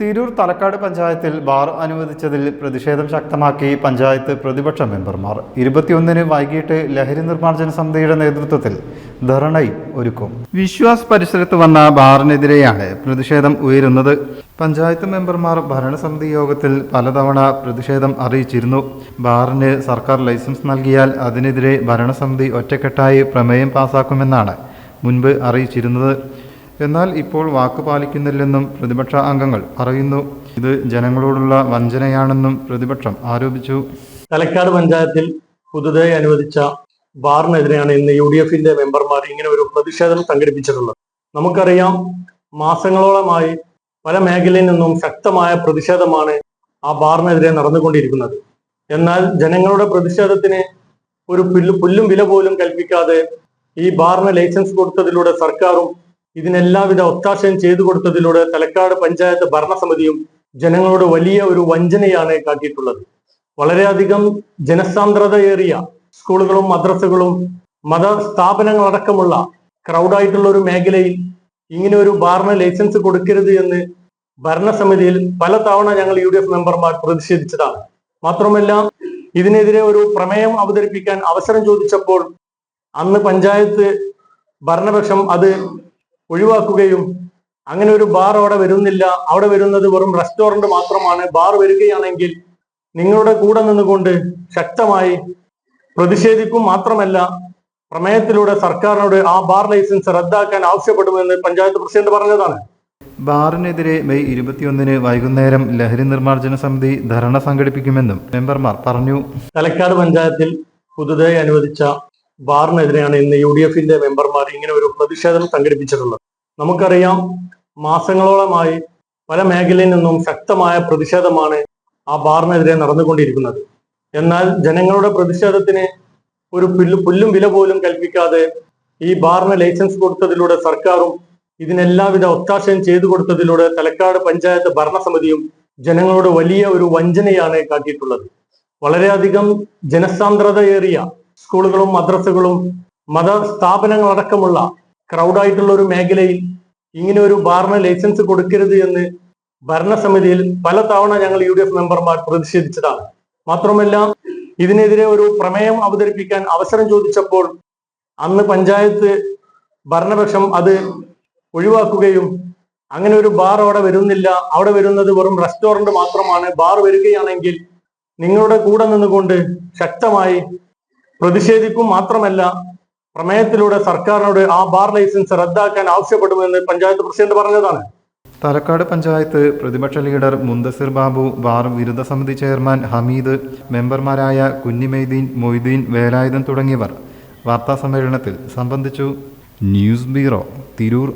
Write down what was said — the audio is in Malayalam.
തിരൂർ തലക്കാട് പഞ്ചായത്തിൽ ബാർ അനുവദിച്ചതിൽ പ്രതിഷേധം ശക്തമാക്കി പഞ്ചായത്ത് പ്രതിപക്ഷ മെമ്പർമാർ. ഇരുപത്തിയൊന്നിന് വൈകിട്ട് ലഹരി നിർമ്മാർജന സമിതിയുടെ നേതൃത്വത്തിൽ ധർണയും ഒരുക്കും. വിശ്വാസ് പരിസരത്ത് വന്ന ബാറിനെതിരെയാണ് പ്രതിഷേധം ഉയരുന്നത്. പഞ്ചായത്ത് മെമ്പർമാർ ഭരണസമിതി യോഗത്തിൽ പലതവണ പ്രതിഷേധം അറിയിച്ചിരുന്നു. ബാറിന് സർക്കാർ ലൈസൻസ് നൽകിയാൽ അതിനെതിരെ ഭരണസമിതി ഒറ്റക്കെട്ടായി പ്രമേയം പാസാക്കുമെന്നാണ് മുൻപ് അറിയിച്ചിരുന്നത്. എന്നാൽ ഇപ്പോൾ വാക്ക് പാലിക്കുന്നില്ലെന്നും പ്രതിപക്ഷ അംഗങ്ങൾ പറയുന്നു. ഇത് ജനങ്ങളോടുള്ള വഞ്ചനയാണെന്നും പ്രതിപക്ഷം ആരോപിച്ചു. തലക്കാട് പഞ്ചായത്തിൽ പുതുതായി അനുവദിച്ച ബാറിനെതിരെയാണ് ഇന്ന് യു ഡി എഫിന്റെ മെമ്പർമാർ ഇങ്ങനെ ഒരു പ്രതിഷേധം സംഘടിപ്പിച്ചിട്ടുള്ളത്. നമുക്കറിയാം മാസങ്ങളോളമായി പല മേഖലയിൽ നിന്നും ശക്തമായ പ്രതിഷേധമാണ് ആ ബാറിനെതിരെ നടന്നുകൊണ്ടിരിക്കുന്നത്. എന്നാൽ ജനങ്ങളുടെ പ്രതിഷേധത്തിന് ഒരു പുല്ലും വില പോലും കൽപ്പിക്കാതെ ഈ ബാറിന് ലൈസൻസ് കൊടുത്തതിലൂടെ സർക്കാരും ഇതിനെല്ലാവിധ ഒത്താശയും ചെയ്തു കൊടുത്തതിലൂടെ തലക്കാട് പഞ്ചായത്ത് ഭരണസമിതിയും ജനങ്ങളോട് വലിയ ഒരു വഞ്ചനയാണ് കാട്ടിയിട്ടുള്ളത്. വളരെയധികം ജനസാന്ദ്രതയേറിയ സ്കൂളുകളും മദ്രസകളും മത സ്ഥാപനങ്ങളടക്കമുള്ള ക്രൗഡായിട്ടുള്ള ഒരു മേഖലയിൽ ഇങ്ങനെ ഒരു ബാറിന് ലൈസൻസ് കൊടുക്കരുത് എന്ന് ഭരണസമിതിയിൽ പല തവണ ഞങ്ങൾ യു ഡി എഫ് മെമ്പർമാർ പ്രതിഷേധിച്ചതാണ്. മാത്രമല്ല ഇതിനെതിരെ ഒരു പ്രമേയം അവതരിപ്പിക്കാൻ അവസരം ചോദിച്ചപ്പോൾ അന്ന് പഞ്ചായത്ത് ഭരണപക്ഷം അത് ഒഴിവാക്കുകയും അങ്ങനെ ഒരു ബാർ അവിടെ വരുന്നില്ല. അവിടെ വരുന്നത് വെറും റെസ്റ്റോറന്റ് മാത്രമാണ്. ബാർ വരികയാണെങ്കിൽ നിങ്ങളുടെ കൂടെ നിന്നുകൊണ്ട് ശക്തമായി പ്രതിഷേധിക്കും മാത്രമല്ല പ്രമേയത്തിലൂടെ സർക്കാരിനോട് ആ ബാർ ലൈസൻസ് റദ്ദാക്കാൻ ആവശ്യപ്പെടുമെന്ന് പഞ്ചായത്ത് പ്രസിഡന്റ് പറഞ്ഞതാണ്. ബാറിനെതിരെ മെയ് ഇരുപത്തിയൊന്നിന് വൈകുന്നേരം ലഹരി നിർമ്മാർജന സമിതി ധർണ സംഘടിപ്പിക്കുമെന്നും മെമ്പർമാർ പറഞ്ഞു. തലക്കാട് പഞ്ചായത്തിൽ പുതുതായി അനുവദിച്ച ബാറിനെതിരെയാണ് ഇന്ന് യു ഡി എഫിന്റെ മെമ്പർമാർ ഇങ്ങനെ ഒരു പ്രതിഷേധം സംഘടിപ്പിച്ചിട്ടുള്ളത്. നമുക്കറിയാം മാസങ്ങളോളമായി പല മേഖലയിൽ നിന്നും ശക്തമായ പ്രതിഷേധമാണ് ആ ബാറിനെതിരെ നടന്നുകൊണ്ടിരിക്കുന്നത്. എന്നാൽ ജനങ്ങളുടെ പ്രതിഷേധത്തിന് ഒരു പുല്ല് വില പോലും കൽപ്പിക്കാതെ ഈ ബാറിന് ലൈസൻസ് കൊടുത്തതിലൂടെ സർക്കാരും ഇതിനെല്ലാവിധ ഒത്താശയും ചെയ്തു കൊടുത്തതിലൂടെ തലക്കാട് പഞ്ചായത്ത് ഭരണസമിതിയും ജനങ്ങളോട് വലിയ ഒരു വഞ്ചനയാണ് കാട്ടിയിട്ടുള്ളത്. വളരെയധികം ജനസാന്ദ്രതയേറിയ സ്കൂളുകളും മദ്രസകളും മത സ്ഥാപനങ്ങളടക്കമുള്ള ക്രൗഡായിട്ടുള്ള ഒരു മേഖലയിൽ ഇങ്ങനെ ഒരു ബാറിന് ലൈസൻസ് കൊടുക്കരുത് എന്ന് ഭരണസമിതിയിൽ പല തവണ ഞങ്ങൾ യു ഡി എഫ് മെമ്പർമാർ പ്രതിഷേധിച്ചതാണ്. മാത്രമല്ല ഇതിനെതിരെ ഒരു പ്രമേയം അവതരിപ്പിക്കാൻ അവസരം ചോദിച്ചപ്പോൾ അന്ന് പഞ്ചായത്ത് ഭരണപക്ഷം അത് ഒഴിവാക്കുകയും അങ്ങനെ ഒരു ബാർ അവിടെ വരുന്നില്ല. അവിടെ വരുന്നത് വെറും റെസ്റ്റോറന്റ് മാത്രമാണ്. ബാർ വരികയാണെങ്കിൽ നിങ്ങളുടെ കൂടെ നിന്നുകൊണ്ട് ശക്തമായി പ്രതിഷേധിക്കും മാത്രമല്ല പ്രമേയത്തിലൂടെ സർക്കാരിനോട് ആ ബാർ ലൈസൻസ് റദ്ദാക്കാൻ ആവശ്യപ്പെടുമെന്ന് പഞ്ചായത്ത് പ്രസിഡന്റ് പറഞ്ഞതാണ്. തലക്കാട് പഞ്ചായത്ത് പ്രതിപക്ഷ ലീഡർ മുന്തസിർ ബാബു ബാർ വിരുദ്ധ സമിതി ചെയർമാൻ ഹമീദ് മെമ്പർമാരായ കുഞ്ഞിമൈദീൻ മൊയ്തീൻ വേലായുധൻ തുടങ്ങിയവർ വാർത്താ സമ്മേളനത്തിൽ സംബന്ധിച്ചു. News bureau Tirur.